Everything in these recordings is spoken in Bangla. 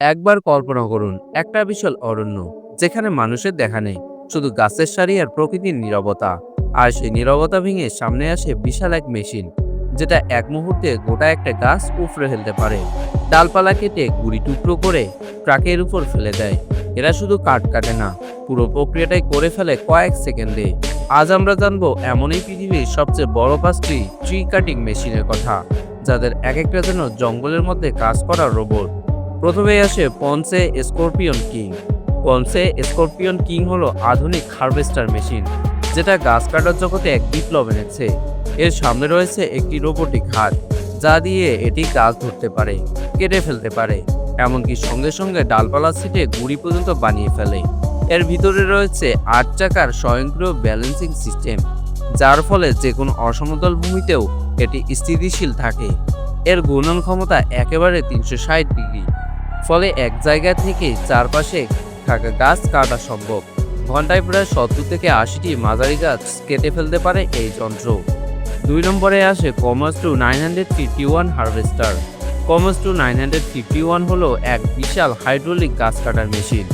একবার কল্পনা করুন, একটা বিশাল অরণ্য, যেখানে মানুষের দেখা নেই, শুধু গাছের সারি আর প্রকৃতির নীরবতা। আর সেই নীরবতা ভেঙে সামনে আসে বিশাল এক মেশিন, যেটা এক মুহূর্তে গোটা একটা গাছ উফরে ফেলতে পারে। ডালপালা কেটে গুড়ি টুকরো করে ট্রাকের উপর ফেলে দেয়। এরা শুধু কাঠ কাটে না, পুরো প্রক্রিয়াটাই করে ফেলে কয়েক সেকেন্ডে। আজ আমরা জানব এমনই পৃথিবীর সবচেয়ে বড় পাঁচটি ট্রি কাটিং মেশিনের কথা, যাদের এক একটা যেন জঙ্গলের মধ্যে কাজ করা রোবট প্রথমে আসে Ponsse Scorpion King. Ponsse Scorpion King হলো আধুনিক হারভেস্টার মেশিন, যেটা গাছ কাটার জগতে এক বিপ্লব এনেছে। এর সামনে রয়েছে একটি রোবোটিক হাত, যা দিয়ে এটি গাছ ধরতে পারে, কেটে ফেলতে পারে, এমনকি সঙ্গে সঙ্গে ডালপালা সিটে গুড়ি পর্যন্ত বানিয়ে ফেলে। এর ভিতরে রয়েছে আট চাকার স্বয়ংক্রিয় ব্যালেন্সিং সিস্টেম, যার ফলে যে কোনো অসমতল ভূমিতেও এটি স্থিতিশীল থাকে। এর গুণন ক্ষমতা একেবারে তিনশো ষাট ডিগ্রি। ফলে এক জায়গা থেকে চারপাশে থাকা গাছ কাটা সম্ভব। ঘন্টায় প্রায় সত্তর থেকে আশিটি মাঝারি গাছ কেটে ফেলতে পারে এই যন্ত্র। দুই নম্বরে আসে commerce two nine hundred fifty one harvester commerce two nine hundred fifty one হলো এক বিশাল হাইড্রোলিক গাছ কাটার মেশিন।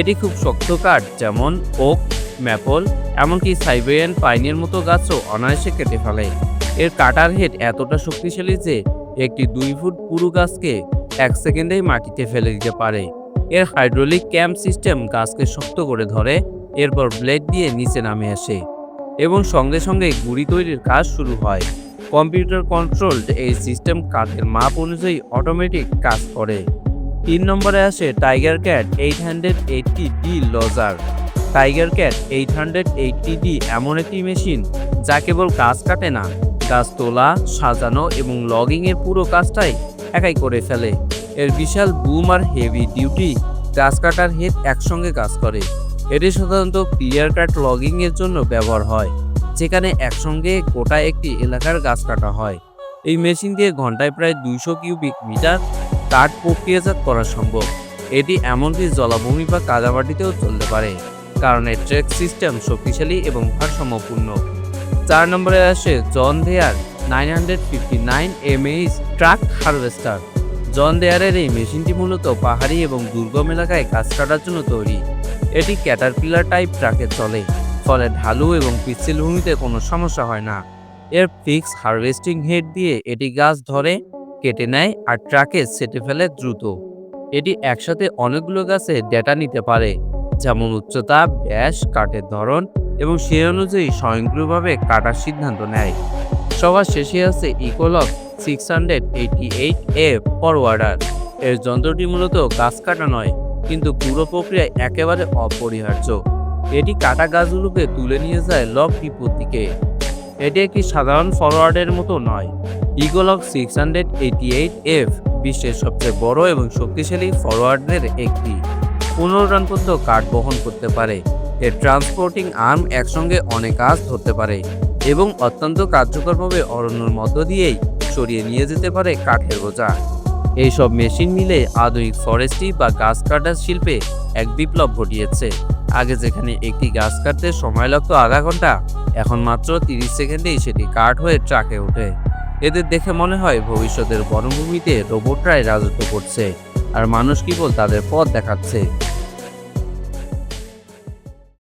এটি খুব শক্ত কাঠ, যেমন ওক ম্যাপল এমনকি সাইবেরিয়ান পাইনের মতো গাছও অনায়াসে কেটে ফেলে। এর কাটার হেড এতটা শক্তিশালী যে একটি দুই ফুট পুরু গাছকে এক সেকেন্ডেই মাটিতে ফেলে দিতে পারে। এর হাইড্রোলিক ক্যাম্প সিস্টেম গাছকে শক্ত করে ধরে, এরপর ব্লেড দিয়ে নিচে নামে আসে এবং সঙ্গে সঙ্গে গুড়ি তৈরির কাজ শুরু হয়। কম্পিউটার কন্ট্রোলড এই সিস্টেম কাঠের মাপ অনুযায়ী অটোমেটিক কাজ করে। তিন নম্বরে আসে tiger cat eight hundred eighty D logger tiger cat eight hundred eighty D এমন একটি মেশিন যা কেবল গাছ কাটে না, গাছ তোলা, সাজানো এবং লগিংয়ের পুরো কাজটাই একাই করে ফেলে। এর বিশাল বুম আর হেভি ডিউটি গাছ কাটার হেড একসঙ্গে কাজ করে। এটি সাধারণত ক্লিয়ার কাট লগিং এর জন্য ব্যবহার হয়, যেখানে একসঙ্গে গোটা একটি এলাকার গাছ কাটা হয়। এই মেশিন দিয়ে ঘন্টায় প্রায় দুইশো কিউবিক মিটার কাঠ প্রক্রিয়াজাত করা সম্ভব। এটি এমনকি জলাভূমি বা কাদামাটিতেও চলতে পারে, কারণ এর ট্রেক সিস্টেম শক্তিশালী এবং ভারসাম্যপূর্ণ। চার নম্বরে আসে John Deere nine hundred fifty nine MH track harvester John দেয়ারের এই মেশিনটি মূলত পাহাড়ি এবং দুর্গম এলাকায় গাছ কাটার জন্য তৈরি। এটি ক্যাটারপিলার টাইপ ট্রাকে চলে, ফলে ঢালু এবং পিচ্ছিল ভূমিতে কোনো সমস্যা হয় না। এর ফিক্স হারভেস্টিং হেড দিয়ে এটি গাছ ধরে, কেটে নেয় আর ট্রাকে সেটে ফেলে দ্রুত। এটি একসাথে অনেকগুলো গাছে ডেটা নিতে পারে, যেমন উচ্চতা, ব্যাস, কাঠের ধরন এবং সেই অনুযায়ী স্বয়ংক্রিয়ভাবে কাটার সিদ্ধান্ত নেয়। সবার শেষে আছে Ecolog six hundred eighty eight A forwarder এর যন্ত্রটি মূলত গাছ কাটা নয়, কিন্তু পুরো প্রক্রিয়ায় একেবারে অপরিহার্য। এটি কাটা গাছগুলোকে তুলে নিয়ে যায় লক ডিপোর দিকে। এটি একটি সাধারণ ফরওয়ার্ডের মতো নয়। Ecolog six hundred eighty eight F বিশ্বের সবচেয়ে বড় এবং শক্তিশালী ফরওয়ার্ডের একটি। পনেরো রান পর্যন্ত কাঠ বহন করতে পারে। এর ট্রান্সপোর্টিং আর্ম একসঙ্গে অনেক কাজ ধরতে পারে এবং অত্যন্ত কার্যকরভাবে অরণ্যর মধ্য দিয়েই সরিয়ে নিয়ে যেতে পারে কাঠের বোঝা। এইসব মেশিন মিলে আধুনিক ফরেস্ট্রি বা গাছ কাটার শিল্পে এক বিপ্লব ঘটিয়েছে। আগে যেখানে একটি গাছ কাটতে সময় লাগতো আধা ঘণ্টা, এখন মাত্র তিরিশ সেকেন্ডেই সেটি কাঠ হয়ে ট্রাকে ওঠে। এদের দেখে মনে হয় ভবিষ্যতের বনভূমিতে রোবটরাই রাজত্ব করছে, আর মানুষ কেবল তাদের পথ দেখাচ্ছে।